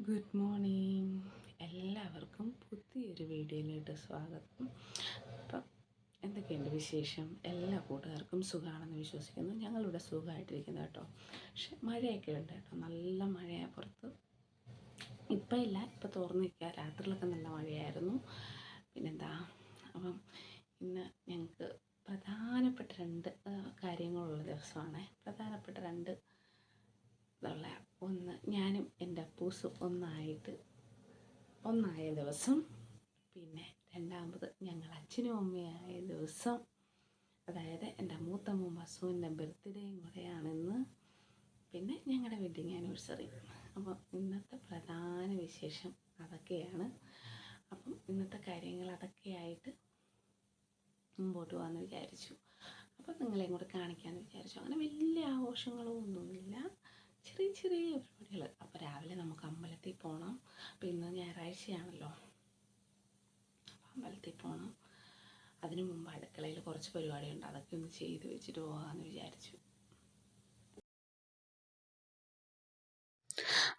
Good morning എല്ലാവർക്കും പുതിയൊരു വീഡിയോയിലോട്ട് സ്വാഗതം. അപ്പം എന്തൊക്കെയുണ്ട് വിശേഷം? എല്ലാ കൂട്ടുകാർക്കും സുഖമാണെന്ന് വിശ്വസിക്കുന്നു. ഞങ്ങളിവിടെ സുഖമായിട്ടിരിക്കുന്നു കേട്ടോ. പക്ഷെ മഴയൊക്കെ ഉണ്ട് കേട്ടോ. നല്ല മഴയാണ് പുറത്ത്. ഇപ്പം ഇല്ല. ഇപ്പം തുറന്നു നിൽക്കുക. രാത്രിയിലൊക്കെ നല്ല മഴയായിരുന്നു. പിന്നെന്താ? അപ്പം ഇന്ന് ഞങ്ങൾക്ക് പ്രധാനപ്പെട്ട രണ്ട് കാര്യങ്ങളുള്ള ദിവസമാണ്. പ്രധാനപ്പെട്ട രണ്ട് ഇതുള്ള ഒന്ന് ഞാനും എന്റെ അപ്പൂസും ഒന്നായിട്ട് ഒന്നായ ദിവസം പിന്നെ രണ്ടാമത് ഞങ്ങൾ അച്ഛനും അമ്മയായ ദിവസം അതായത് എന്റെ മൂത്ത മോൻ വസുവിന്റെ ബർത്ത്ഡേയും കൂടെയാണിന്ന് പിന്നെ ഞങ്ങളുടെ വെഡിങ് ആനിവേഴ്സറി അപ്പോൾ ഇന്നത്തെ പ്രധാന വിശേഷം അതൊക്കെയാണ്. അപ്പം ഇന്നത്തെ കാര്യങ്ങൾ അതൊക്കെയായിട്ട് മുമ്പോട്ട് പോകാമെന്ന് വിചാരിച്ചു. അപ്പം നിങ്ങളെയും കൂടെ കാണിക്കാമെന്ന് വിചാരിച്ചു. അങ്ങനെ വലിയ ആഘോഷങ്ങളോ ഒന്നുമില്ല ചെറിയ ചെറിയ പരിപാടികൾ. അപ്പോൾ രാവിലെ നമുക്ക് അമ്പലത്തിൽ പോകണം പിന്നെ ഞായറാഴ്ചയാണല്ലോ. അപ്പോൾ അമ്പലത്തിൽ പോകണം അതിനു മുമ്പ് അടുക്കളയിൽ കുറച്ച് പരിപാടിയുണ്ട്. അതൊക്കെ ഒന്ന് ചെയ്ത് വെച്ചിട്ട് പോകാമെന്ന് വിചാരിച്ചു.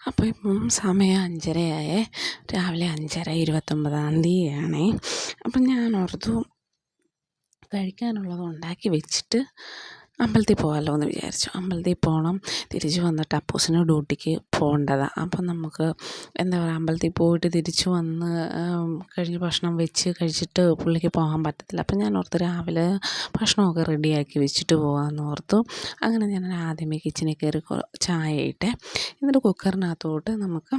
അപ്പോൾ ഇപ്പം സമയം അഞ്ചരയായേ. രാവിലെ അഞ്ചര ഇരുപത്തൊമ്പതാം തീയതിയാണേ. അപ്പം ഞാൻ ഓർത്തു കഴിക്കാനുള്ളത് ഉണ്ടാക്കി വെച്ചിട്ട് അമ്പലത്തിൽ പോകാമല്ലോ എന്ന് വിചാരിച്ചു. അമ്പലത്തിൽ പോകണം തിരിച്ച് വന്നിട്ട് അപ്പൂസിന് ഡ്യൂട്ടിക്ക് പോകേണ്ടതാണ് അപ്പം നമുക്ക് എന്താ പറയുക അമ്പലത്തിൽ പോയിട്ട് തിരിച്ച് വന്ന് കഴിഞ്ഞ് ഭക്ഷണം വെച്ച് കഴിച്ചിട്ട് പുള്ളിക്ക് പോകാൻ പറ്റത്തില്ല. അപ്പം ഞാൻ ഓർത്ത് രാവിലെ ഭക്ഷണമൊക്കെ റെഡിയാക്കി വെച്ചിട്ട് പോകാമെന്ന് ഓർത്തു. അങ്ങനെ ഞാൻ ആദ്യമേ കിച്ചണിൽ കയറി ചായ ഇട്ടെ. എന്നിട്ട് കുക്കറിനകത്തോട്ട് നമുക്ക്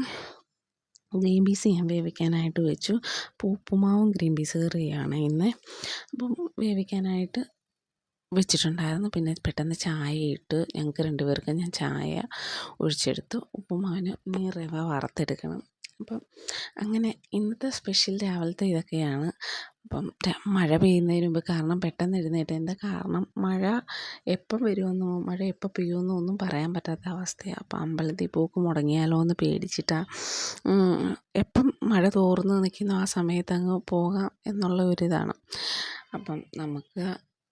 ഗ്രീൻ പീസ് ഞാൻ വേവിക്കാനായിട്ട് വെച്ചു. അപ്പോൾ ഉപ്പുമാവും ഗ്രീൻ പീസ് കറിയാണ് ഇന്ന്. അപ്പം വേവിക്കാനായിട്ട് വെച്ചിട്ടുണ്ടായിരുന്നു. പിന്നെ പെട്ടെന്ന് ചായ ഇട്ട് ഞങ്ങൾക്ക് രണ്ടുപേർക്കും ഞാൻ ചായ ഒഴിച്ചെടുത്തു. ഉപ്പുമാവിന് നീ റവ വറുത്തെടുക്കണം. അപ്പം അങ്ങനെ ഇന്നത്തെ സ്പെഷ്യൽ രാവിലത്തെ ഇതൊക്കെയാണ്. അപ്പം മഴ പെയ്യുന്നതിന് മുമ്പ് കാരണം പെട്ടെന്ന് എഴുന്നേറ്റ് എന്താ കാരണം മഴ എപ്പം വരുമെന്നോ മഴ എപ്പോൾ പെയ്യുമെന്നോ ഒന്നും പറയാൻ പറ്റാത്ത അവസ്ഥയാണ് അപ്പം അമ്പലത്തിൽ പൂക്ക് മുടങ്ങിയാലോ എന്ന് പേടിച്ചിട്ടാണ് എപ്പം മഴ തോർന്ന് നിൽക്കുന്ന ആ സമയത്ത് അങ്ങ് പോകാം എന്നുള്ള ഒരിതാണ്. അപ്പം നമുക്ക്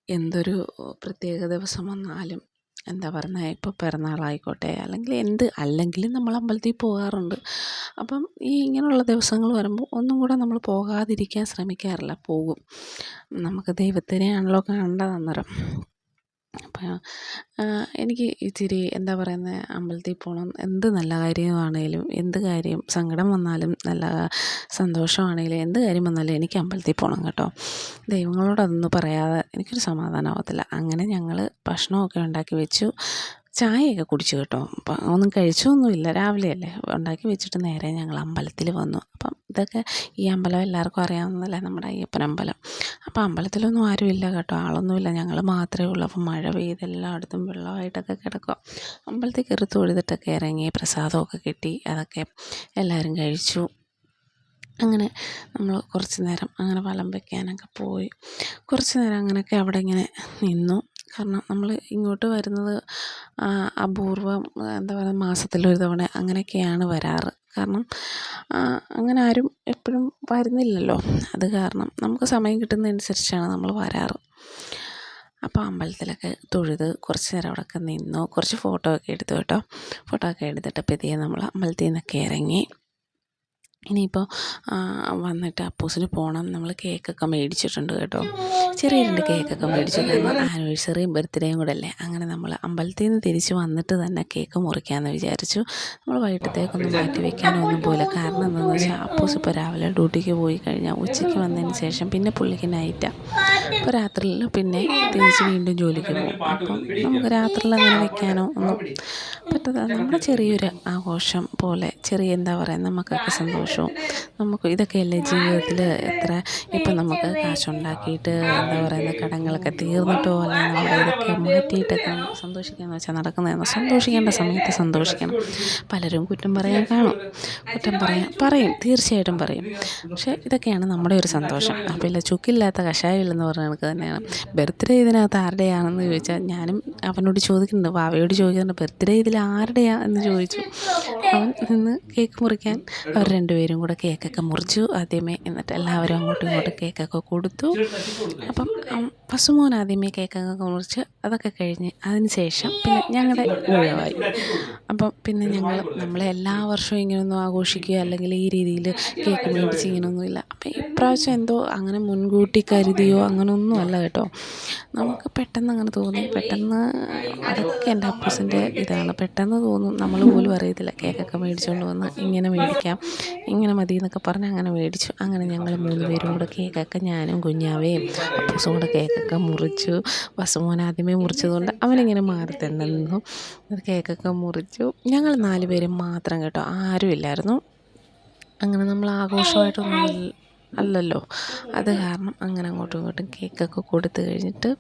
എന്തൊരു പ്രത്യേക ദിവസം വന്നാലും എന്താ പറയുന്നത് ഇപ്പോൾ പിറന്നാളായിക്കോട്ടെ അല്ലെങ്കിൽ എന്ത് അല്ലെങ്കിലും നമ്മൾ അമ്പലത്തിൽ പോകാറുണ്ട്. അപ്പം ഈ ഇങ്ങനെയുള്ള ദിവസങ്ങൾ വരുമ്പോൾ ഒന്നും കൂടെ നമ്മൾ പോകാതിരിക്കാൻ ശ്രമിക്കാറില്ല പോകും. നമുക്ക് ദൈവത്തിനെയാണല്ലോ കാണേണ്ടത് അന്നേരം അപ്പം എനിക്ക് ഇച്ചിരി എന്താ പറയുന്നത് അമ്പലത്തിൽ പോകണം എന്ത് നല്ല കാര്യമാണെങ്കിലും എന്ത് കാര്യം സങ്കടം വന്നാലും നല്ല സന്തോഷമാണെങ്കിലും എന്ത് കാര്യം വന്നാലും എനിക്ക് അമ്പലത്തിൽ പോകണം കേട്ടോ. ദൈവങ്ങളോടൊന്നും പറയാതെ എനിക്കൊരു സമാധാനമാവത്തില്ല അങ്ങനെ ഞങ്ങൾ ഭക്ഷണമൊക്കെ ഉണ്ടാക്കി വെച്ചു. ചായയൊക്കെ കുടിച്ചു കേട്ടോ. ഒന്നും കഴിച്ചൊന്നുമില്ല. രാവിലെയല്ലേ ഉണ്ടാക്കി വെച്ചിട്ട് നേരെ ഞങ്ങൾ അമ്പലത്തിൽ വന്നു. ഇതൊക്കെ ഈ അമ്പലം എല്ലാവർക്കും അറിയാവുന്നതല്ലേ നമ്മുടെ അയ്യപ്പനമ്പലം അപ്പോൾ അമ്പലത്തിലൊന്നും ആരുമില്ല കേട്ടോ. ആളൊന്നുമില്ല. ഞങ്ങൾ മാത്രമേ ഉള്ളൂ. അപ്പോൾ മഴ പെയ്ത് എല്ലായിടത്തും വെള്ളമായിട്ടൊക്കെ കിടക്കും അമ്പലത്തിൽ കയറി തൊഴുതിട്ടൊക്കെ ഇറങ്ങി പ്രസാദമൊക്കെ കിട്ടി. അതൊക്കെ എല്ലാവരും കഴിച്ചു. അങ്ങനെ നമ്മൾ കുറച്ച് നേരം അങ്ങനെ വലം വയ്ക്കാനൊക്കെ പോയി. കുറച്ച് നേരം അങ്ങനെയൊക്കെ അവിടെ ഇങ്ങനെ നിന്നു. കാരണം നമ്മൾ ഇങ്ങോട്ട് വരുന്നത് അപൂർവം എന്താ പറയുക മാസത്തിലൊരു തവണ അങ്ങനെയൊക്കെയാണ് വരാറ്. കാരണം അങ്ങനെ ആരും എപ്പോഴും വരുന്നില്ലല്ലോ. അത് കാരണം നമുക്ക് സമയം കിട്ടുന്നതനുസരിച്ചാണ് നമ്മൾ വരാറ്. അപ്പോൾ അമ്പലത്തിലൊക്കെ തൊഴുത് കുറച്ച് നേരം അവിടെയൊക്കെ നിന്നു. കുറച്ച് ഫോട്ടോ ഒക്കെ എടുത്തു കേട്ടോ. ഫോട്ടോ ഒക്കെ എടുത്തിട്ട് പതിയെ നമ്മൾ അമ്പലത്തിൽ നിന്നൊക്കെ ഇറങ്ങി. ഇനിയിപ്പോൾ വന്നിട്ട് അപ്പൂസിന് പോകണം നമ്മൾ കേക്കൊക്കെ മേടിച്ചിട്ടുണ്ട് കേട്ടോ. ചെറിയ രണ്ട് കേക്കൊക്കെ മേടിച്ചു. ആനിവേഴ്സറി ബർത്ത്ഡേയും കൂടെ അല്ലേ അങ്ങനെ നമ്മൾ അമ്പലത്തിൽ നിന്ന് തിരിച്ച് വന്നിട്ട് തന്നെ കേക്ക് മുറിക്കാമെന്ന് വിചാരിച്ചു. നമ്മൾ വൈകിട്ടത്തേക്കൊന്നും മാറ്റി വെക്കാനോ ഒന്നും പോയില്ല. കാരണം എന്താണെന്ന് വെച്ചാൽ അപ്പൂസ് ഇപ്പോൾ രാവിലെ ഡ്യൂട്ടിക്ക് പോയി കഴിഞ്ഞാൽ ഉച്ചയ്ക്ക് വന്നതിന് ശേഷം പിന്നെ പുള്ളിക്ക് നൈറ്റാണ് അപ്പോൾ രാത്രിയിൽ പിന്നെ തിരിച്ച് വീണ്ടും ജോലിക്ക് പോകും. അപ്പം നമുക്ക് രാത്രിയിൽ അങ്ങനെ വെക്കാനോ ഒന്നും പറ്റാത്ത നമ്മുടെ ചെറിയൊരു ആഘോഷം പോലെ ചെറിയ എന്താ പറയുക നമുക്കൊക്കെ സന്തോഷവും നമുക്ക് ഇതൊക്കെയല്ലേ ജീവിതത്തിൽ എത്ര ഇപ്പം നമുക്ക് കാശുണ്ടാക്കിയിട്ട് എന്താ പറയുന്നത് കടങ്ങളൊക്കെ തീർന്നിട്ടോ അല്ല നമ്മുടെ ഇതൊക്കെ മാറ്റിയിട്ടൊക്കെ നമുക്ക് സന്തോഷിക്കാമെന്ന് വെച്ചാൽ നടക്കുന്നതെന്ന് സന്തോഷിക്കേണ്ട സമയത്ത് സന്തോഷിക്കണം. പലരും കുറ്റം പറയാൻ കാണും. കുറ്റം പറയാൻ പറയും. തീർച്ചയായിട്ടും പറയും. പക്ഷേ ഇതൊക്കെയാണ് നമ്മുടെ ഒരു സന്തോഷം. അപ്പോൾ ഇല്ല ചുക്കില്ലാത്ത കഷായമില്ലെന്ന് പറഞ്ഞ കണക്ക് തന്നെയാണ്. ബർത്ത്ഡേ ഇതിനകത്ത് ആരുടെയാണെന്ന് ചോദിച്ചാൽ ഞാനും അവനോട് ചോദിക്കുന്നുണ്ട്. വാവയോട് ചോദിക്കുന്നുണ്ട്. ബർത്ത്ഡേ ഇതിൽ ആരുടെയാ എന്ന് ചോദിച്ചു. അവൻ നിന്ന് കേക്ക് മുറിക്കാൻ അവർ രണ്ടുപേരും കൂടെ കേക്കൊക്കെ മുറിച്ചു. ആദ്യമേ എന്നിട്ട് എല്ലാവരും അങ്ങോട്ടും ഇങ്ങോട്ടും കേക്കൊക്കെ കൊടുത്തു. അപ്പം പശുമോൻ ആദ്യമേ കേക്കൊക്കെ മുറിച്ച് അതൊക്കെ കഴിഞ്ഞ് അതിന് ശേഷം പിന്നെ ഞങ്ങളുടെ ഒഴിവായി അപ്പം പിന്നെ ഞങ്ങൾ നമ്മളെ എല്ലാ വർഷവും ഇങ്ങനെയൊന്നും ആഘോഷിക്കുക അല്ലെങ്കിൽ ഈ രീതിയിൽ കേക്ക് മേടിച്ച് ഇങ്ങനെയൊന്നുമില്ല അപ്പം ഇപ്രാവശ്യം എന്തോ അങ്ങനെ മുൻകൂട്ടി കരുതിയോ അങ്ങനെയൊന്നും അല്ല കേട്ടോ. നമുക്ക് പെട്ടെന്ന് അങ്ങനെ തോന്നി. പെട്ടെന്ന് അതൊക്കെ എന്റെ അപ്പൂസിന്റെ ഇതാണ്. പെട്ടെന്ന് തോന്നും. നമ്മൾ പോലും അറിയത്തില്ല. കേക്കൊക്കെ മേടിച്ചുകൊണ്ട് വന്ന് ഇങ്ങനെ മേടിക്കാം. ഇങ്ങനെ മതി എന്നൊക്കെ പറഞ്ഞ് അങ്ങനെ മേടിച്ചു. അങ്ങനെ ഞങ്ങൾ മൂന്ന് പേരും കൂടെ കേക്കൊക്കെ ഞാനും കുഞ്ഞാവയും അപ്പൂസും കൂടെ കേക്കൊക്കെ മുറിച്ചു. വസുമോൻ ആദ്യമേ മുറിച്ചതുകൊണ്ട് അവനിങ്ങനെ മാറി തന്നെ നിന്നു. കേക്കൊക്കെ മുറിച്ചു. ഞങ്ങൾ നാല് പേരും മാത്രം കേട്ടോ. ആരും ഇല്ലായിരുന്നു. അങ്ങനെ നമ്മൾ ആഘോഷമായിട്ടൊന്നും അല്ലല്ലോ. അത് കാരണം അങ്ങനെ അങ്ങോട്ടും ഇങ്ങോട്ടും കേക്കൊക്കെ കൊടുത്തു കഴിഞ്ഞിട്ട്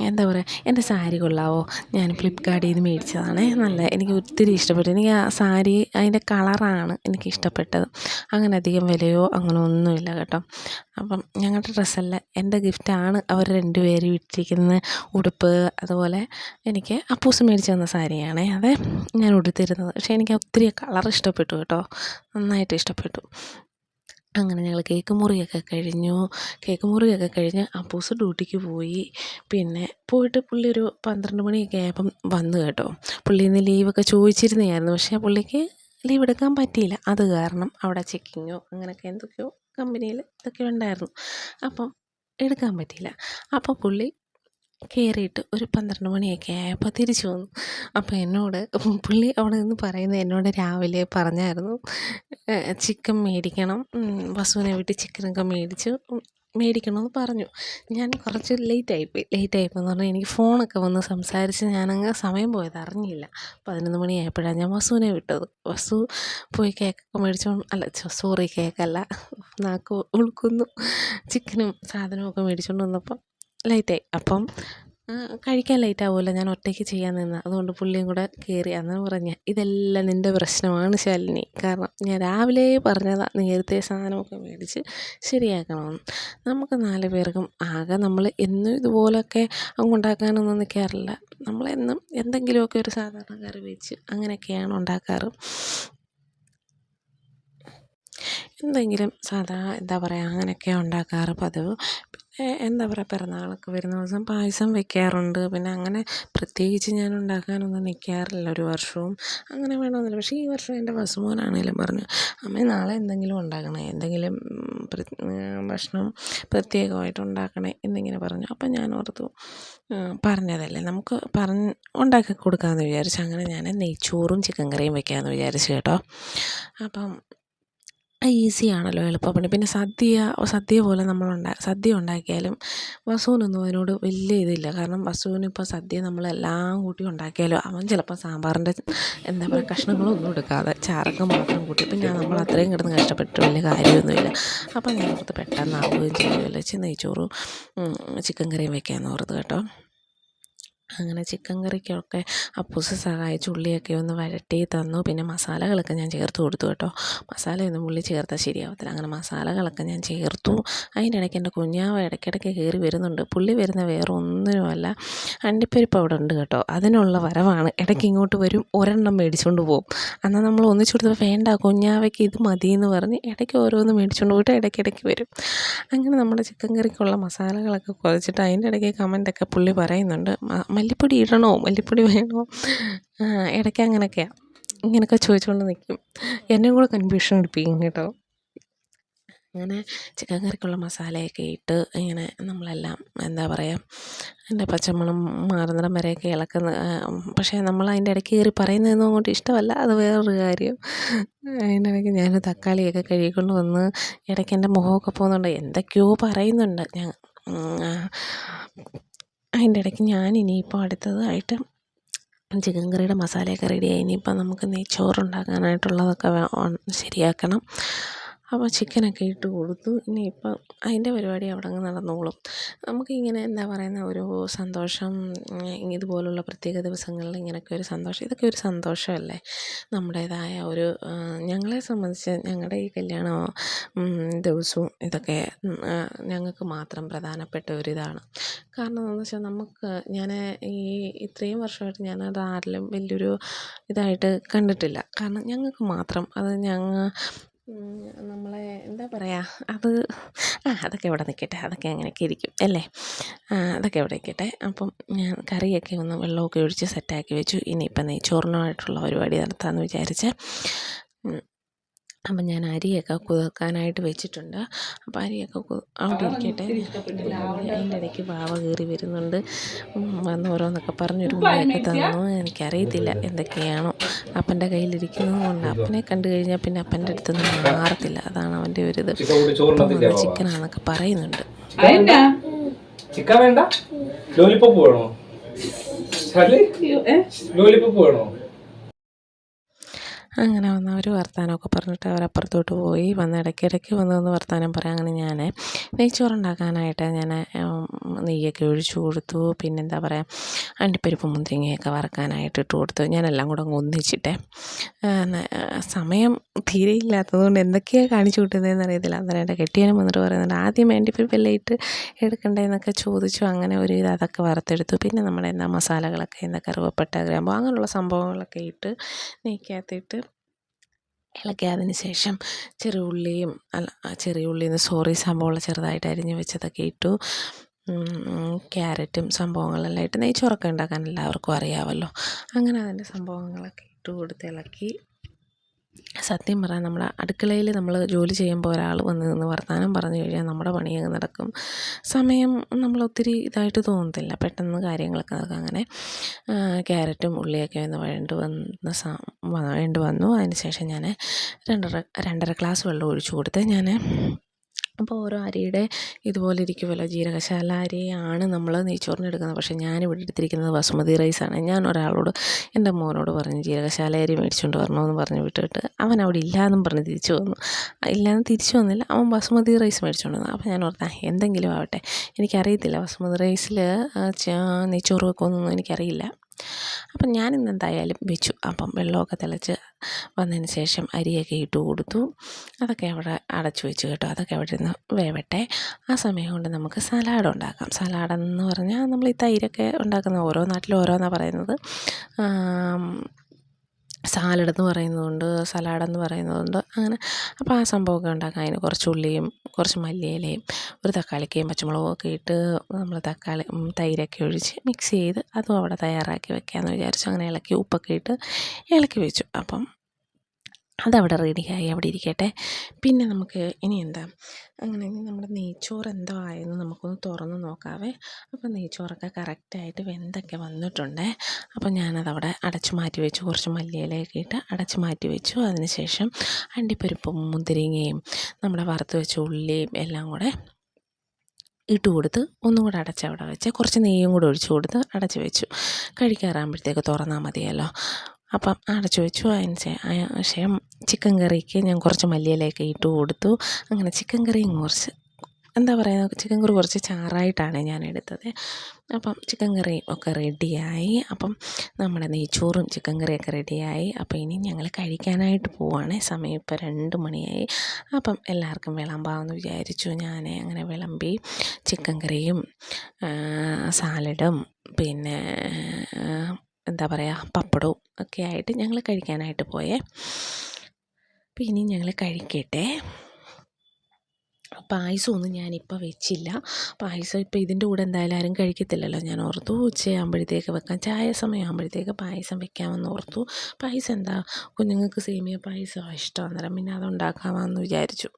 എന്താ പറയുക എന്റെ സാരി കൊള്ളാവോ? ഞാൻ ഫ്ലിപ്പ്കാർട്ടിൽ നിന്ന് മേടിച്ചതാണ്. നല്ല എനിക്ക് ഒത്തിരി ഇഷ്ടപ്പെട്ടു. എനിക്ക് ആ സാരി അതിന്റെ കളറാണ് എനിക്ക് ഇഷ്ടപ്പെട്ടത്. അങ്ങനെ അധികം വിലയോ അങ്ങനെ ഒന്നുമില്ല കേട്ടോ. അപ്പം ഞങ്ങളുടെ ഡ്രസ്സല്ല എന്റെ ഗിഫ്റ്റാണ് അവർ രണ്ടുപേരും ഇട്ടിരിക്കുന്ന ഉടുപ്പ്. അതുപോലെ എനിക്ക് അപ്പൂസ് മേടിച്ചു തന്ന സാരിയാണ് അതെ ഞാൻ ഉടുത്തിരുന്നത്. പക്ഷേ എനിക്ക് ഒത്തിരി കളർ ഇഷ്ടപ്പെട്ടു കേട്ടോ. നന്നായിട്ട് ഇഷ്ടപ്പെട്ടു. അങ്ങനെ ഞങ്ങൾ കേക്ക് മുറിയൊക്കെ കഴിഞ്ഞു. കേക്ക് മുറിയൊക്കെ കഴിഞ്ഞ് അപ്പൂസ് ഡ്യൂട്ടിക്ക് പോയി. പിന്നെ പോയിട്ട് പുള്ളി ഒരു പന്ത്രണ്ട് മണിയൊക്കെ ആയപ്പം വന്നു കേട്ടോ. പുള്ളി ഇന്ന് ലീവൊക്കെ ചോദിച്ചിരുന്നതായിരുന്നു. പക്ഷേ പുള്ളിക്ക് ലീവ് എടുക്കാൻ പറ്റിയില്ല. അത് കാരണം അവിടെ ചെക്കിങ്ങോ അങ്ങനെയൊക്കെ എന്തൊക്കെയോ കമ്പനിയിൽ ഇതൊക്കെ ഉണ്ടായിരുന്നു. അപ്പം എടുക്കാൻ പറ്റിയില്ല. അപ്പോൾ പുള്ളി കയറിയിട്ട് ഒരു പന്ത്രണ്ട് മണിയൊക്കെ ആയപ്പോൾ തിരിച്ചു വന്നു. അപ്പോൾ എന്നോട് പുള്ളി അവിടെ നിന്ന് പറയുന്നത് എന്നോട് രാവിലെ പറഞ്ഞായിരുന്നു ചിക്കൻ മേടിക്കണം. വസുവിനെ വീട്ടിൽ ചിക്കനൊക്കെ മേടിച്ചു. മേടിക്കണമെന്ന് പറഞ്ഞു. ഞാൻ കുറച്ച് ലേറ്റ് ആയിപ്പോയി. ലേറ്റ് ആയിപ്പോയി എന്ന് പറഞ്ഞാൽ എനിക്ക് ഫോണൊക്കെ വന്ന് സംസാരിച്ച് ഞാനങ്ങ് സമയം പോയത് അറിഞ്ഞില്ല. പതിനൊന്ന് മണിയായപ്പോഴാണ് ഞാൻ വസുവിനെ വിട്ടത്. വസു പോയി കേക്കൊക്കെ മേടിച്ചോണ്ട് അല്ല സോറി കേക്കല്ല. നാക്ക് ഉളുക്കുന്നു ചിക്കനും സാധനമൊക്കെ മേടിച്ചുകൊണ്ട് വന്നപ്പം ലേറ്റായി അപ്പം കഴിക്കാൻ ലൈറ്റ് ആവുമല്ലോ. ഞാൻ ഒറ്റയ്ക്ക് ചെയ്യാൻ നിന്ന. അതുകൊണ്ട് പുള്ളിയും കൂടെ കയറി അന്നേരം പറഞ്ഞ. ഇതെല്ലാം നിന്റെ പ്രശ്നമാണ് ശാലിനി. കാരണം ഞാൻ രാവിലെ പറഞ്ഞതാണ് നേരത്തെ സാധനമൊക്കെ മേടിച്ച് ശരിയാക്കണമെന്ന് നമുക്ക് നാല് പേർക്കും ആകെ നമ്മൾ എന്നും ഇതുപോലൊക്കെ അങ്ങ് ഉണ്ടാക്കാനൊന്നും നിൽക്കാറില്ല നമ്മളെന്നും എന്തെങ്കിലുമൊക്കെ ഒരു സാധാരണ കറി വെച്ച് അങ്ങനെയൊക്കെയാണ് ഉണ്ടാക്കാറ്. എന്തെങ്കിലും സാധാ എന്താ പറയുക അങ്ങനെയൊക്കെ ഉണ്ടാക്കാറ് പതിവ്. എന്താ പറയുക പിറന്നാളൊക്കെ വരുന്ന ദിവസം പായസം വെക്കാറുണ്ട്. പിന്നെ അങ്ങനെ പ്രത്യേകിച്ച് ഞാൻ ഉണ്ടാക്കാനൊന്നും നിൽക്കാറില്ല ഒരു വർഷവും അങ്ങനെ വേണമെന്നില്ല പക്ഷേ ഈ വർഷം എന്റെ വസുമോനാണെങ്കിലും പറഞ്ഞു അമ്മേ നാളെ എന്തെങ്കിലും ഉണ്ടാക്കണേ. എന്തെങ്കിലും ഭക്ഷണം പ്രത്യേകമായിട്ട് ഉണ്ടാക്കണേ. എന്നിങ്ങനെ പറഞ്ഞു. അപ്പം ഞാൻ ഓർത്തു പറഞ്ഞതല്ലേ. നമുക്ക് പറഞ്ഞ് ഉണ്ടാക്കി കൊടുക്കാമെന്ന് വിചാരിച്ചു. അങ്ങനെ ഞാൻ നെയ്ച്ചോറും ചിക്കൻ കറിയും വെക്കാമെന്ന് വിചാരിച്ചു കേട്ടോ. അപ്പം ഈസിയാണല്ലോ എളുപ്പപ്പണി. പിന്നെ സദ്യ സദ്യ പോലെ നമ്മൾ സദ്യ ഉണ്ടാക്കിയാലും വസുവിനൊന്നും അതിനോട് വലിയ ഇതില്ല. കാരണം വസുവിനിപ്പോൾ സദ്യ നമ്മളെല്ലാം കൂട്ടി ഉണ്ടാക്കിയാലും? അവൻ ചിലപ്പോൾ സാമ്പാറിന്റെ എന്താ പറയുക കഷ്ണങ്ങളൊന്നും എടുക്കാതെ ചാറൊക്കെ മാത്രം കൂട്ടി. പിന്നെ നമ്മൾ അത്രയും കിടന്ന് കഷ്ടപ്പെട്ട് വലിയ കാര്യമൊന്നുമില്ല. അപ്പം ഞാൻ ഓർത്ത് പെട്ടെന്നാവുകയും ചെയ്യുമല്ലോ നെയ്ച്ചോറും ചിക്കൻ കറിയും വെക്കാമെന്ന് ഓർത്ത് കേട്ടോ. അങ്ങനെ ചിക്കൻ കറിക്കൊക്കെ അപ്പൂസ് സഹായിച്ച് ഉള്ളിയൊക്കെ ഒന്ന് വഴറ്റി തന്നു. പിന്നെ മസാലകളൊക്കെ ഞാൻ ചേർത്ത് കൊടുത്തു കേട്ടോ. മസാലയൊന്നും ഉള്ളി ചേർത്താൽ ശരിയാവത്തില്ല. അങ്ങനെ മസാലകളൊക്കെ ഞാൻ ചേർത്തു. അതിന്റെ ഇടയ്ക്ക് എന്റെ കുഞ്ഞാവ ഇടയ്ക്കിടയ്ക്ക് കയറി വരുന്നുണ്ട്. പുള്ളി വരുന്ന വേറെ ഒന്നിനുമല്ല അണ്ടിപ്പരിപ്പ് അവിടെ ഉണ്ട് കേട്ടോ. അതിനുള്ള വരവാണ്. ഇടയ്ക്ക് ഇങ്ങോട്ട് വരും. ഒരെണ്ണം മേടിച്ചുകൊണ്ട് പോകും എന്നാൽ നമ്മൾ ഒന്നിച്ചു കൊടുത്തപ്പോൾ വേണ്ട കുഞ്ഞാവയ്ക്ക് ഇത് മതി എന്ന് പറഞ്ഞ് ഇടയ്ക്ക് ഓരോന്ന് മേടിച്ചുകൊണ്ട് പോയിട്ട് ഇടയ്ക്കിടയ്ക്ക് വരും. അങ്ങനെ നമ്മുടെ ചിക്കൻ കറിക്കുള്ള മസാലകളൊക്കെ കുറച്ചിട്ട് അതിന്റെ ഇടയ്ക്ക് കമന്റൊക്കെ പുള്ളി പറയുന്നുണ്ട്. മല്ലിപ്പൊടി ഇടണോ? മല്ലിപ്പൊടി വേണോ? ഇടയ്ക്ക് അങ്ങനെയൊക്കെയാണ് ഇങ്ങനെയൊക്കെ ചോദിച്ചുകൊണ്ട് നിൽക്കും എന്നെയും കൂടെ കൺഫ്യൂഷൻ എടുപ്പിക്കും കേട്ടോ. അങ്ങനെ ചിക്കൻ കറിക്കുള്ള മസാലയൊക്കെ ഇട്ട് ഇങ്ങനെ നമ്മളെല്ലാം എന്താ പറയുക അതിന്റെ പച്ചമണം മാറുന്നിടം വരെയൊക്കെ ഇളക്കുന്ന പക്ഷേ നമ്മൾ അതിന്റെ ഇടയ്ക്ക് കയറി പറയുന്നതൊന്നും അങ്ങോട്ട് ഇഷ്ടമല്ല. അത് വേറൊരു കാര്യം. അതിന്റെ ഇടയ്ക്ക് ഞാൻ തക്കാളിയൊക്കെ കഴുകിക്കൊണ്ട് വന്ന് ഇടയ്ക്ക് എന്റെ മുഖമൊക്കെ പോകുന്നുണ്ട്. എന്തൊക്കെയോ പറയുന്നുണ്ട്. ഞാൻ അതിന്റെ ഇടയ്ക്ക് ഞാൻ ഇനിയിപ്പോൾ അടുത്തതായിട്ട് ചിക്കൻ കറിയുടെ മസാലയൊക്കെ റെഡിയായി ഇനിയിപ്പോൾ നമുക്ക് നെയ്ച്ചോറുണ്ടാക്കാനായിട്ടുള്ളതൊക്കെ ശരിയാക്കണം. അപ്പോൾ ചിക്കനൊക്കെ ഇട്ട് കൊടുത്തു. ഇനി ഇപ്പം അതിന്റെ പരിപാടി അവിടെ അങ്ങ് നടന്നോളും നമുക്കിങ്ങനെ എന്താ പറയുന്ന ഒരു സന്തോഷം ഇതുപോലുള്ള പ്രത്യേക ദിവസങ്ങളിൽ ഇങ്ങനെയൊക്കെ ഒരു സന്തോഷം ഇതൊക്കെ ഒരു സന്തോഷമല്ലേ? നമ്മുടേതായ ഒരു ഞങ്ങളെ സംബന്ധിച്ച് ഞങ്ങളുടെ ഈ കല്യാണ ദിവസവും ഇതൊക്കെ ഞങ്ങൾക്ക് മാത്രം പ്രധാനപ്പെട്ട ഒരിതാണ് കാരണം എന്താണെന്ന് വെച്ചാൽ നമുക്ക് ഞാൻ ഈ ഇത്രയും വർഷമായിട്ട് ഞാനത് ആരിലും വലിയൊരു ഇതായിട്ട് കണ്ടിട്ടില്ല. കാരണം ഞങ്ങൾക്ക് മാത്രം അത് ഞങ്ങൾ നമ്മളെ എന്താ പറയുക അത് ആ അതൊക്കെ ഇവിടെ നിൽക്കട്ടെ അതൊക്കെ അങ്ങനെയൊക്കെ ഇരിക്കും അല്ലേ? അതൊക്കെ ഇവിടെ നിൽക്കട്ടെ. അപ്പം ഞാൻ കറിയൊക്കെ ഒന്ന് വെള്ളമൊക്കെ ഒഴിച്ച് സെറ്റാക്കി വെച്ചു. ഇനിയിപ്പം നെയ്ച്ചോറിനായിട്ടുള്ള പരിപാടി നടത്താമെന്ന് വിചാരിച്ച് അപ്പം ഞാൻ അരിയൊക്കെ കുതിർക്കാനായിട്ട് വെച്ചിട്ടുണ്ട്. അപ്പം അരിയൊക്കെ അവിടെ ഇരിക്കട്ടെ. അതിന്റെ ഇടയ്ക്ക് ബാവ കയറി വരുന്നുണ്ട്. വന്ന് ഓരോന്നൊക്കെ പറഞ്ഞൊരു ഉമ്മയൊക്കെ തന്നു. എനിക്കറിയത്തില്ല എന്തൊക്കെയാണോ. അപ്പന്റെ കയ്യിലിരിക്കുന്നത് കൊണ്ട്. അപ്പനെ കണ്ടു കഴിഞ്ഞാൽ പിന്നെ അപ്പന്റെ അടുത്തൊന്നും മാറത്തില്ല. അതാണ് അവന്റെ ഒരു ഇത്. ചിക്കനാണെന്നൊക്കെ പറയുന്നുണ്ട്. ചിക്കൻ വേണ്ട. ലോലിപ്പോപ്പ് വേണോ? ലോലിപ്പോപ്പ് വേണോ? അങ്ങനെ വന്ന് അവർ വർത്തമാനമൊക്കെ പറഞ്ഞിട്ട് അവരപ്പുറത്തോട്ട് പോയി വന്ന് ഇടയ്ക്കിടയ്ക്ക് വന്ന് വന്ന് വർത്തമാനം പറയാം. അങ്ങനെ ഞാൻ നെയ്ച്ചോറുണ്ടാക്കാനായിട്ട് ഞാൻ നെയ്യൊക്കെ ഒഴിച്ചു കൊടുത്തു. പിന്നെന്താ പറയുക അണ്ടിപ്പരിപ്പ് മുന്തിരിങ്ങയൊക്കെ വറക്കാനായിട്ട് ഇട്ട് കൊടുത്തു. ഞാനെല്ലാം കൂടെ അങ്ങ് ഒന്നിച്ചിട്ടെ. സമയം തീരെ ഇല്ലാത്തതുകൊണ്ട് എന്തൊക്കെയാണ് കാണിച്ചു കൂട്ടുന്നതെന്ന് അറിയത്തില്ല. അന്നേരം എന്റെ കെട്ടിയനും വന്നിട്ട് പറയുന്നുണ്ട് ആദ്യം അണ്ടിപ്പരിപ്പെല്ലാം ഇട്ട് എടുക്കണ്ടേന്നൊക്കെ ചോദിച്ചു. അങ്ങനെ ഒരു ഇത് അതൊക്കെ വറുത്തെടുത്തു. പിന്നെ നമ്മുടെ എന്താ മസാലകളൊക്കെ എന്താ കറുവപ്പട്ട ഗ്രാമ്പു അങ്ങനെയുള്ള സംഭവങ്ങളൊക്കെ ഇട്ട് നെയ്ക്കകത്തിട്ട് ഇളക്കി അതിന് ശേഷം ചെറിയ ഉള്ളിയും അല്ല ചെറിയ ഉള്ളിയിൽ നിന്ന് സോറി സംഭവമുള്ള ചെറുതായിട്ട് അരിഞ്ഞ് വെച്ചതൊക്കെ ഇട്ടു. ക്യാരറ്റും സംഭവങ്ങളെല്ലാം ഇട്ട് നെയ്ച്ചോറൊക്കെ ഉണ്ടാക്കാൻ എല്ലാവർക്കും അറിയാമല്ലോ അങ്ങനെ അതിന്റെ സംഭവങ്ങളൊക്കെ ഇട്ട് കൊടുത്ത് ഇളക്കി. സത്യം പറയാം നമ്മൾ അടുക്കളയിൽ നമ്മൾ ജോലി ചെയ്യുമ്പോൾ ഒരാൾ വന്ന് നിന്ന് വർത്തമാനം പറഞ്ഞു കഴിഞ്ഞാൽ നമ്മുടെ പണി അങ്ങ് നടക്കും. സമയം നമ്മൾ ഒത്തിരി ഇതായിട്ട് തോന്നത്തില്ല. പെട്ടെന്ന് കാര്യങ്ങളൊക്കെ നടക്കും. അങ്ങനെ ക്യാരറ്റും ഉള്ളിയൊക്കെ ഒന്ന് വഴണ്ട് വന്ന വഴണ്ട് വന്നു. അതിന് ശേഷം ഞാൻ രണ്ടര രണ്ടര ഗ്ലാസ് വെള്ളം ഒഴിച്ചു കൊടുത്ത് ഞാൻ അപ്പോൾ ഓരോ അരിയുടെ ഇതുപോലെ ഇരിക്കുമല്ലോ ജീരകശാല അരിയാണ് നമ്മൾ നെയ്ച്ചോറിന് എടുക്കുന്നത് പക്ഷേ ഇവിടെ എടുത്തിരിക്കുന്നത് ബസുമതി റൈസാണ്. ഞാൻ ഒരാളോട് എന്റെ മോനോട് പറഞ്ഞു ജീരകശാല അരി മേടിച്ചുകൊണ്ട് വരണമെന്ന് പറഞ്ഞ് വിട്ടിട്ട് അവൻ അവിടെ ഇല്ലയെന്നും പറഞ്ഞ് തിരിച്ചു വന്നു. ഇല്ലയെന്ന് തിരിച്ചു വന്നില്ല അവൻ ബസുമതി റൈസ് മേടിച്ചുകൊണ്ട് വന്നു. അപ്പോൾ ഞാൻ ഓർത്ത എന്തെങ്കിലും ആവട്ടെ. എനിക്കറിയത്തില്ല ബസുമതി റൈസിൽ നെയ്ച്ചോറ് വെക്കുമെന്നൊന്നും എനിക്കറിയില്ല. അപ്പം ഞാനിന്ന് എന്തായാലും വെച്ചു. അപ്പം വെള്ളമൊക്കെ തിളച്ച് വന്നതിന് ശേഷം അരിയൊക്കെ ഇട്ട് കൊടുത്തു. അതൊക്കെ അവിടെ അടച്ചു വെച്ചു കേട്ടോ. അതൊക്കെ അവിടെ നിന്ന് വേവട്ടെ. ആ സമയം കൊണ്ട് നമുക്ക് സലാഡ് ഉണ്ടാക്കാം. സലാഡ് എന്ന് പറഞ്ഞാൽ നമ്മൾ ഈ തൈരൊക്കെ ഉണ്ടാക്കുന്ന ഓരോ നാട്ടിലും ഓരോന്നാണ് പറയുന്നത്. സാലഡ് എന്ന് പറയുന്നതുണ്ട് സലാഡെന്ന് പറയുന്നതുണ്ട് അങ്ങനെ. അപ്പോൾ ആ സംഭവമൊക്കെ ഉണ്ടാക്കാൻ അതിന് കുറച്ച് ഉള്ളിയും കുറച്ച് മല്ലിയിലയും ഒരു തക്കാളിക്കയും പച്ചമുളകൊക്കെ ഇട്ട് നമ്മൾ തക്കാളി തൈരൊക്കെ ഒഴിച്ച് മിക്സ് ചെയ്ത് അതും അവിടെ തയ്യാറാക്കി വെക്കാമെന്ന് വിചാരിച്ചു. അങ്ങനെ ഇളക്കി ഉപ്പൊക്കെ ഇട്ട് ഇളക്കി വെച്ചു. അപ്പം അതവിടെ റെഡിയായി അവിടെ ഇരിക്കട്ടെ. പിന്നെ നമുക്ക് ഇനി എന്താ? അങ്ങനെ നമ്മുടെ നെയ്ച്ചോറ് എന്തോ ആയെന്ന് നമുക്കൊന്ന് തുറന്ന് നോക്കാവേ. അപ്പോൾ നെയ്ച്ചോറൊക്കെ കറക്റ്റായിട്ട് വെന്തൊക്കെ വന്നിട്ടുണ്ട്. അപ്പോൾ ഞാനതവിടെ അടച്ചു മാറ്റി വെച്ചു. കുറച്ച് മല്ലിയിലൊക്കെ ഇട്ട് അടച്ചു മാറ്റി വെച്ചു. അതിനുശേഷം അണ്ടിപ്പരിപ്പും മുന്തിരിങ്ങയും നമ്മുടെ വറുത്ത് വെച്ച ഉള്ളിയും എല്ലാം കൂടെ ഇട്ട് കൊടുത്ത് ഒന്നും കൂടെ അടച്ച് അവിടെ വെച്ച് കുറച്ച് നെയ്യും കൂടെ ഒഴിച്ചു കൊടുത്ത് അടച്ച് വെച്ചു. കഴിക്കാറാകുമ്പോഴത്തേക്ക് തുറന്നാൽ മതിയല്ലോ. അപ്പം അടച്ചു വെച്ചു അതിന് ശേഷം ചിക്കൻ കറിക്ക് ഞാൻ കുറച്ച് മല്ലിയിലയൊക്കെ ഇട്ട് കൊടുത്തു. അങ്ങനെ ചിക്കൻ കറിയും കുറച്ച് എന്താ പറയുക ചിക്കൻ കറി കുറച്ച് ചാറായിട്ടാണ് ഞാൻ എടുത്തത്. അപ്പം ചിക്കൻ കറി ഒക്കെ റെഡിയായി. അപ്പം നമ്മുടെ നെയ്ച്ചോറും ചിക്കൻ കറിയൊക്കെ റെഡിയായി. അപ്പോൾ ഇനി ഞങ്ങൾ കഴിക്കാനായിട്ട് പോവാണ്. സമയം ഇപ്പോൾ രണ്ട് മണിയായി. അപ്പം എല്ലാവർക്കും വിളമ്പാമെന്ന് വിചാരിച്ചു. ഞാൻ അങ്ങനെ വിളമ്പി ചിക്കൻ കറിയും സാലഡും പിന്നെ എന്താ പറയുക പപ്പടവും ഒക്കെ ആയിട്ട് ഞങ്ങൾ കഴിക്കാനായിട്ട് പോയേ. അപ്പോൾ ഇനി ഞങ്ങൾ കഴിക്കട്ടെ. പായസമൊന്നും ഞാനിപ്പോൾ വെച്ചില്ല. പായസം ഇപ്പോൾ ഇതിന്റെ കൂടെ എന്തായാലും ആരും കഴിക്കത്തില്ലല്ലോ. ഞാൻ ഓർത്തു ഉച്ചയാകുമ്പോഴത്തേക്ക് വെക്കാം. ചായ സമയമാകുമ്പോഴത്തേക്ക് പായസം വെക്കാമെന്ന് ഓർത്തു. പായസം എന്താ? കുഞ്ഞുങ്ങൾക്ക് സേമിയ പായസം ഇഷ്ടം. അന്നേരം പിന്നെ അതുണ്ടാക്കാമെന്ന് വിചാരിച്ചു.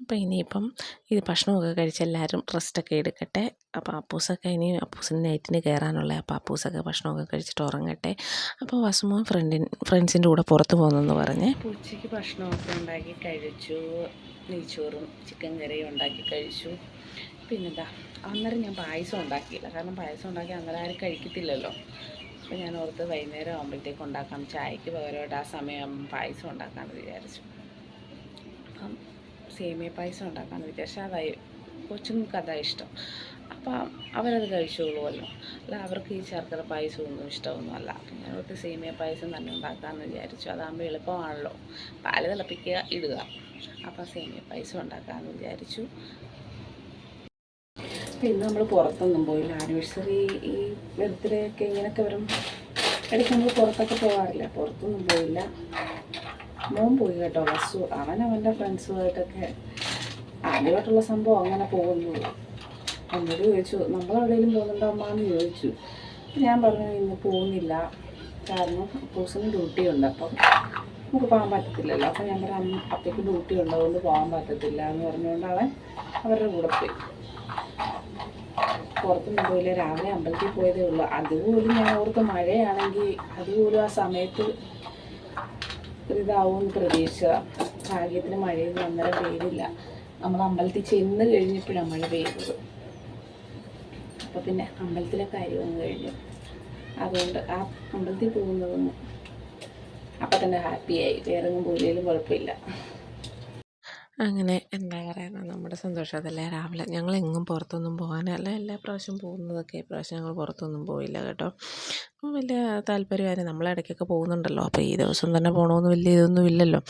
അപ്പോൾ ഇനിയിപ്പം ഇത് ഭക്ഷണമൊക്കെ കഴിച്ച് എല്ലാവരും റെസ്റ്റൊക്കെ എടുക്കട്ടെ. അപ്പോൾ അപ്പൂസൊക്കെ ഇനി അപ്പൂസിന് നൈറ്റിന് കയറാനുള്ള അപ്പോൾ അപ്പൂസൊക്കെ ഭക്ഷണമൊക്കെ കഴിച്ചിട്ട് ഉറങ്ങട്ടെ. അപ്പോൾ വസുമോ ഫ്രണ്ടിൻ ഫ്രണ്ട്സിന്റെ കൂടെ പുറത്ത് പോകുന്നെന്ന് പറഞ്ഞ്. ഉച്ചയ്ക്ക് ഭക്ഷണമൊക്കെ ഉണ്ടാക്കി കഴിച്ചു. നെയ്ച്ചോറും ചിക്കൻ കറിയും ഉണ്ടാക്കി കഴിച്ചു. പിന്നെന്താ? അന്നേരം ഞാൻ പായസം ഉണ്ടാക്കിയില്ല. കാരണം പായസം ഉണ്ടാക്കി അന്നേരം ആരും കഴിക്കത്തില്ലല്ലോ. അപ്പോൾ ഞാൻ ഓർത്ത് വൈകുന്നേരം ആകുമ്പോഴത്തേക്ക് ഉണ്ടാക്കാം. ചായക്ക് പകരമായിട്ട് ആ സമയം പായസം ഉണ്ടാക്കാമെന്ന് വിചാരിച്ചു. സേമിയ പായസം ഉണ്ടാക്കാമെന്ന് വിചാരിച്ചാൽ അതായി കൊച്ചുങ്ങൾക്ക് അതാണ് ഇഷ്ടം. അപ്പോൾ അവരത് കഴിച്ചോളുമല്ലോ അല്ല. അവർക്ക് ഈ ശർക്കര പായസമൊന്നും ഇഷ്ടമൊന്നുമല്ല. അപ്പം ഞാൻ ഒട്ട് സേമിയ പായസം തന്നെ ഉണ്ടാക്കാമെന്ന് വിചാരിച്ചു. അതാകുമ്പോൾ എളുപ്പമാണല്ലോ. പാൽ തിളപ്പിക്കുക ഇടുക. അപ്പോൾ സേമിയ പായസം ഉണ്ടാക്കാമെന്ന് വിചാരിച്ചു. അപ്പം ഇന്ന് നമ്മൾ പുറത്തൊന്നും പോയില്ല. ആനിവേഴ്സറി ഈ ബർത്ത്ഡേ ഒക്കെ ഇങ്ങനെയൊക്കെ വരും. ഇടയ്ക്ക് നമ്മൾ പുറത്തൊക്കെ പോകാറില്ല. പുറത്തൊന്നും പോയില്ല. മോൻ പോയി കേട്ടോ വസ്തു അവൻ അവന്റെ ഫ്രണ്ട്സുമായിട്ടൊക്കെ ആദ്യമായിട്ടുള്ള സംഭവം അങ്ങനെ പോകുന്നു. എന്നോട് ചോദിച്ചു നമ്മൾ എവിടെയെങ്കിലും പോകുന്നുണ്ടോ അമ്മ? എന്ന് ചോദിച്ചു. ഞാൻ പറഞ്ഞു ഇന്ന് പോകുന്നില്ല. കാരണം അപ്പൂസിന് ഡ്യൂട്ടി ഉണ്ട്. അപ്പം നമുക്ക് പോകാൻ പറ്റത്തില്ലല്ലോ. അപ്പം ഞാൻ പറഞ്ഞു അപ്പയ്ക്ക് ഡ്യൂട്ടി ഉണ്ട്. അതുകൊണ്ട് പോകാൻ പറ്റത്തില്ല. എന്ന് പറഞ്ഞുകൊണ്ട് അവൻ അവരുടെ കൂടെ പോയി. പുറത്തൊന്നും പോയില്ല. രാവിലെ അമ്പലത്തിൽ പോയതേ ഉള്ളൂ. അതുപോലും ഞാൻ ഓർത്ത് മഴയാണെങ്കിൽ അതുപോലും ആ സമയത്ത് ഇതാവുമെന്ന് പ്രതീക്ഷ. ഭാഗ്യത്തിന് മഴയൊന്നും അന്നേരം പെയ്തില്ല. നമ്മൾ അമ്പലത്തിൽ ചെന്ന് കഴിഞ്ഞപ്പോഴാണ് മഴ പെയ്തത്. അപ്പോൾ പിന്നെ അമ്പലത്തിലെ കാര്യം വന്നു കഴിഞ്ഞു. അതുകൊണ്ട് ആ അമ്പലത്തിൽ പോകുന്നതൊന്നും അപ്പം തന്നെ ഹാപ്പിയായി വേറെ ഒന്നും പോലെയും കുഴപ്പമില്ല. അങ്ങനെ എന്താ പറയുക നമ്മുടെ സന്തോഷം അതല്ലേ രാവിലെ. ഞങ്ങൾ എങ്ങും പുറത്തൊന്നും പോകാനല്ല. എല്ലാ പ്രാവശ്യം പോകുന്നതൊക്കെ ഇപ്രാവശ്യം ഞങ്ങൾ പുറത്തൊന്നും പോയില്ല കേട്ടോ. വലിയ താല്പര്യമായിരുന്നു. നമ്മൾ ഇടയ്ക്കൊക്കെ പോകുന്നുണ്ടല്ലോ. അപ്പോൾ ഈ ദിവസം തന്നെ പോകണമെന്ന് വലിയ ഇതൊന്നും ഇല്ലല്ലോ.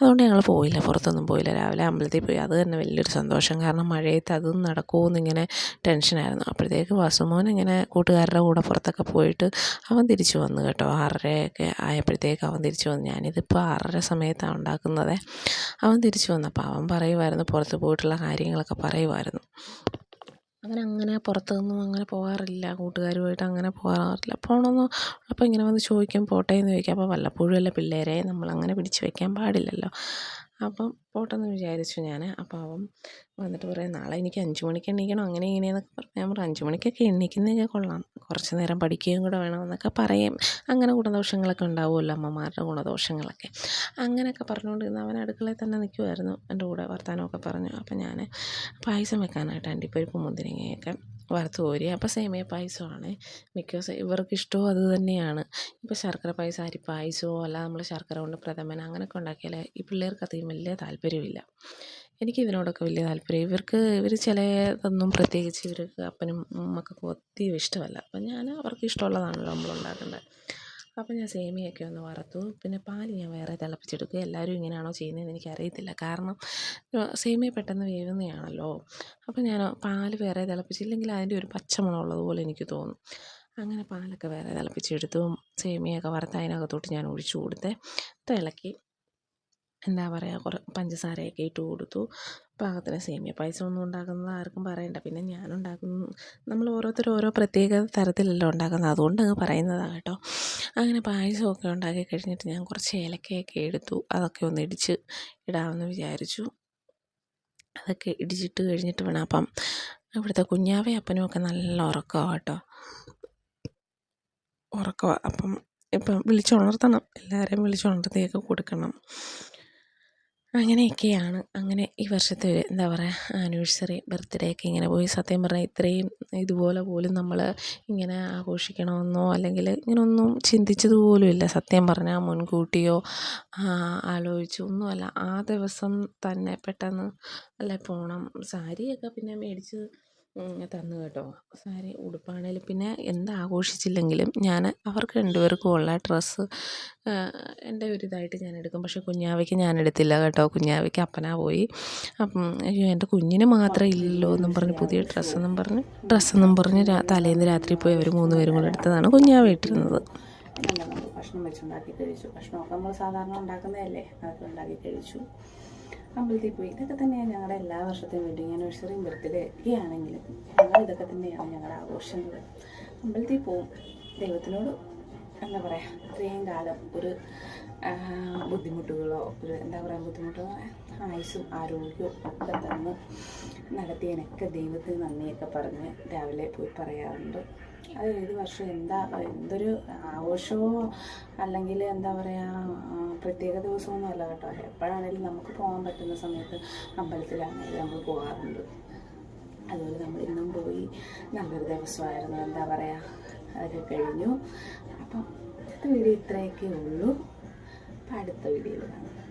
അതുകൊണ്ട് ഞങ്ങൾ പോയില്ല. പുറത്തൊന്നും പോയില്ല. രാവിലെ അമ്പലത്തിൽ പോയി. അത് തന്നെ വലിയൊരു സന്തോഷം. കാരണം മഴയത്ത് അതും നടക്കുമോ എന്നിങ്ങനെ ടെൻഷനായിരുന്നു അപ്പോഴത്തേക്ക് വാസുമോൻ ഇങ്ങനെ കൂട്ടുകാരുടെ കൂടെ പുറത്തൊക്കെ പോയിട്ട് അവൻ തിരിച്ചു വന്നു കേട്ടോ. ആറരയൊക്കെ ആയപ്പോഴത്തേക്ക് അവൻ തിരിച്ചു വന്നു. ഞാനിതിപ്പോൾ ആറര സമയത്താണ് ഉണ്ടാക്കുന്നത്. അവൻ തിരിച്ചു വന്നു. അപ്പോൾ അവൻ പറയുമായിരുന്നു പുറത്ത് പോയിട്ടുള്ള കാര്യങ്ങളൊക്കെ പറയുമായിരുന്നു അങ്ങനെ അങ്ങനെ പുറത്തൊന്നും അങ്ങനെ പോകാറില്ല. കൂട്ടുകാരുമായിട്ട് അങ്ങനെ പോകാറില്ല. പോകണമെന്ന് അപ്പോൾ ഇങ്ങനെ വന്ന് ചോദിക്കും പോട്ടേ എന്ന് ചോദിക്കും. അപ്പോൾ വല്ലപ്പോഴും അല്ല പിള്ളേരെ നമ്മളങ്ങനെ പിടിച്ച് വെക്കാൻ പാടില്ലല്ലോ. അപ്പം പോട്ടെന്ന് വിചാരിച്ചു ഞാൻ അപ്പോൾ അവൻ വന്നിട്ട് പറയാം നാളെ എനിക്ക് അഞ്ച് മണിക്ക് എണീക്കണം അങ്ങനെ ഇങ്ങനെയെന്നൊക്കെ പറഞ്ഞു. ഞാൻ പറഞ്ഞു അഞ്ച് മണിക്കൊക്കെ എണീക്കുന്നതൊക്കെ കൊള്ളാം. കുറച്ച് നേരം പഠിക്കുകയും കൂടെ വേണമെന്നൊക്കെ പറയും. അങ്ങനെ ഗുണദോഷങ്ങളൊക്കെ ഉണ്ടാവുമല്ലോ അമ്മമാരുടെ ഗുണദോഷങ്ങളൊക്കെ. അങ്ങനെയൊക്കെ പറഞ്ഞുകൊണ്ടിരുന്ന അവൻ അടുക്കളയിൽ തന്നെ നിൽക്കുമായിരുന്നു എന്റെ കൂടെ വർത്തമാനമൊക്കെ പറഞ്ഞു. അപ്പം ഞാൻ പായസം വെക്കാനായിട്ട് അണ്ടിപ്പരിപ്പ് മുന്തിരിങ്ങയൊക്കെ വറുത്ത് കോരി. അപ്പോൾ സേമിയ പായസമാണ്. മിക്ക ഇവർക്ക് ഇഷ്ടവും അത് തന്നെയാണ്. ഇപ്പോൾ ശർക്കര പായസം അരി പായസമോ അല്ല നമ്മൾ ശർക്കര കൊണ്ട് പ്രഥമൻ അങ്ങനെയൊക്കെ ഉണ്ടാക്കിയാൽ ഈ പിള്ളേർക്ക് അധികം വലിയ താല്പര്യമില്ല. എനിക്ക് ഇതിനോടൊക്കെ വലിയ താല്പര്യം. ഇവർക്ക് ഇവർ ചിലതൊന്നും പ്രത്യേകിച്ച് ഇവർക്ക് അപ്പനും മക്കൾക്കും ഒത്തിരി ഇഷ്ടമല്ല. അപ്പം ഞാൻ അവർക്ക് ഇഷ്ടമുള്ളതാണല്ലോ നമ്മൾ ഉണ്ടാക്കേണ്ടത് അപ്പോൾ ഞാൻ സേമിയൊക്കെ ഒന്ന് വറുത്തു. പിന്നെ പാൽ ഞാൻ വേറെ തിളപ്പിച്ചെടുക്കുക എല്ലാവരും ഇങ്ങനെയാണോ ചെയ്യുന്നതെന്ന് എനിക്കറിയത്തില്ല. കാരണം സേമിയ പെട്ടെന്ന് വേവുന്നതാണല്ലോ. അപ്പോൾ ഞാൻ പാൽ വേറെ തിളപ്പിച്ചില്ലെങ്കിൽ അതിന്റെ ഒരു പച്ചമണം ഉള്ളതുപോലെ എനിക്ക് തോന്നും. അങ്ങനെ പാലൊക്കെ വേറെ തിളപ്പിച്ചെടുത്തു. സേമിയൊക്കെ വറുത്ത് അതിനകത്തോട്ട് ഞാൻ ഒഴിച്ചു കൊടുത്തേ. തിളക്കി എന്താ പറയുക കുറേ പഞ്ചസാരയൊക്കെ ഇട്ട് കൊടുത്തു. പാകത്തിന് സേമിയ പായസം ഒന്നും ഉണ്ടാക്കുന്നത് ആർക്കും പറയണ്ട. പിന്നെ ഞാൻ ഉണ്ടാക്കുന്നു നമ്മൾ ഓരോരുത്തരും ഓരോ പ്രത്യേക തരത്തിലല്ലോ ഉണ്ടാക്കുന്നത്. അതുകൊണ്ട് അങ്ങ് പറയുന്നതാണ് കേട്ടോ. അങ്ങനെ പായസമൊക്കെ ഉണ്ടാക്കി കഴിഞ്ഞിട്ട് ഞാൻ കുറച്ച് ഏലക്കയൊക്കെ എടുത്തു. അതൊക്കെ ഒന്ന് ഇടിച്ച് ഇടാമെന്ന് വിചാരിച്ചു. അതൊക്കെ ഇടിച്ചിട്ട് കഴിഞ്ഞിട്ട് വേണം അപ്പം ഇവിടുത്തെ കുഞ്ഞാവേ അപ്പനും ഒക്കെ നല്ല ഉറക്കമാണ് കേട്ടോ. ഉറക്കമാണ് അപ്പം ഇപ്പം വിളിച്ചുണർത്തണം. എല്ലാവരെയും വിളിച്ചുണർത്തിയൊക്കെ കൊടുക്കണം. അങ്ങനെയൊക്കെയാണ്. അങ്ങനെ ഈ വർഷത്തെ ഒരു എന്താ പറയുക ആനിവേഴ്സറി ബർത്ത്ഡേ ഒക്കെ ഇങ്ങനെ പോയി. സത്യം പറഞ്ഞാൽ ഇത്രയും ഇതുപോലെ പോലും നമ്മൾ ഇങ്ങനെ ആഘോഷിക്കണമെന്നോ അല്ലെങ്കിൽ ഇങ്ങനെയൊന്നും ചിന്തിച്ചത് പോലുമില്ല സത്യം പറഞ്ഞാൽ മുൻകൂട്ടിയോ ആലോചിച്ചോ ഒന്നുമല്ല. ആ ദിവസം തന്നെ പെട്ടെന്ന് അല്ലേ പോകണം സാരിയൊക്കെ പിന്നെ മേടിച്ച് തന്നു കേട്ടോ. സാരി ഉടുപ്പാണേലും പിന്നെ എന്ത് ആഘോഷിച്ചില്ലെങ്കിലും ഞാൻ അവർക്ക് രണ്ടുപേർക്കും ഉള്ള ഡ്രസ്സ് എന്റെ ഒരു ഇതായിട്ട് ഞാൻ എടുക്കും. പക്ഷേ കുഞ്ഞാവയ്ക്ക് ഞാൻ എടുത്തില്ല കേട്ടോ. കുഞ്ഞാവയ്ക്ക് അപ്പനാ പോയി. അപ്പം അയ്യോ എന്റെ കുഞ്ഞിന് മാത്രം ഇല്ലല്ലോ എന്നും പറഞ്ഞ് പുതിയ ഡ്രസ്സെന്നും പറഞ്ഞ് ഡ്രസ്സെന്നും പറഞ്ഞ് തലേന്ന് രാത്രി പോയി അവർ മൂന്ന് പേരും കൂടെ എടുത്തതാണ് കുഞ്ഞാവ ഇട്ടിരുന്നത്. ഭക്ഷണം വെച്ചുണ്ടാക്കി കഴിച്ചു. ഭക്ഷണമൊക്കെ നമ്മൾ സാധാരണ ഉണ്ടാക്കുന്നതല്ലേ? അതൊക്കെ ഉണ്ടാക്കി കഴിച്ചു. അമ്പലത്തിൽ പോയി. ഇതൊക്കെ തന്നെയാണ് ഞങ്ങളുടെ എല്ലാ വർഷത്തെയും വെഡിങ് ആനിവേഴ്സറിയും ബർത്ത്ഡേ ഒക്കെ ആണെങ്കിലും ഞങ്ങൾ ഇതൊക്കെ തന്നെയാണ് ഞങ്ങളുടെ ആഘോഷങ്ങൾ അമ്പലത്തിൽ പോവും. ദൈവത്തിനോട് എന്താ പറയുക ഇത്രയും കാലം ഒരു ബുദ്ധിമുട്ടുകളോ ഒരു എന്താ പറയുക ബുദ്ധിമുട്ടോ ആയുസ്സും ആരോഗ്യവും ഒക്കെ തന്ന് നടത്തിയതിനൊക്കെ ദൈവത്തിന് നന്ദിയൊക്കെ പറഞ്ഞ് രാവിലെ പോയി പറയാറുണ്ട്. അത് ഏത് വർഷം എന്താ എന്തൊരു ആഘോഷമോ അല്ലെങ്കിൽ എന്താ പറയുക പ്രത്യേക ദിവസമൊന്നും അല്ല കേട്ടോ. എപ്പോഴാണെങ്കിലും നമുക്ക് പോകാൻ പറ്റുന്ന സമയത്ത് അമ്പലത്തിലാണെങ്കിലും നമ്മൾ പോകാറുണ്ട്. അതുപോലെ നമ്മൾ ഇന്നും പോയി നല്ലൊരു ദിവസമായിരുന്നു. എന്താ പറയുക അതൊക്കെ കഴിഞ്ഞു. അപ്പം അടുത്ത വീഡിയോ ഇത്രയൊക്കെ ഉള്ളൂ. അപ്പം അടുത്ത വീഡിയോയിൽ കാണാം.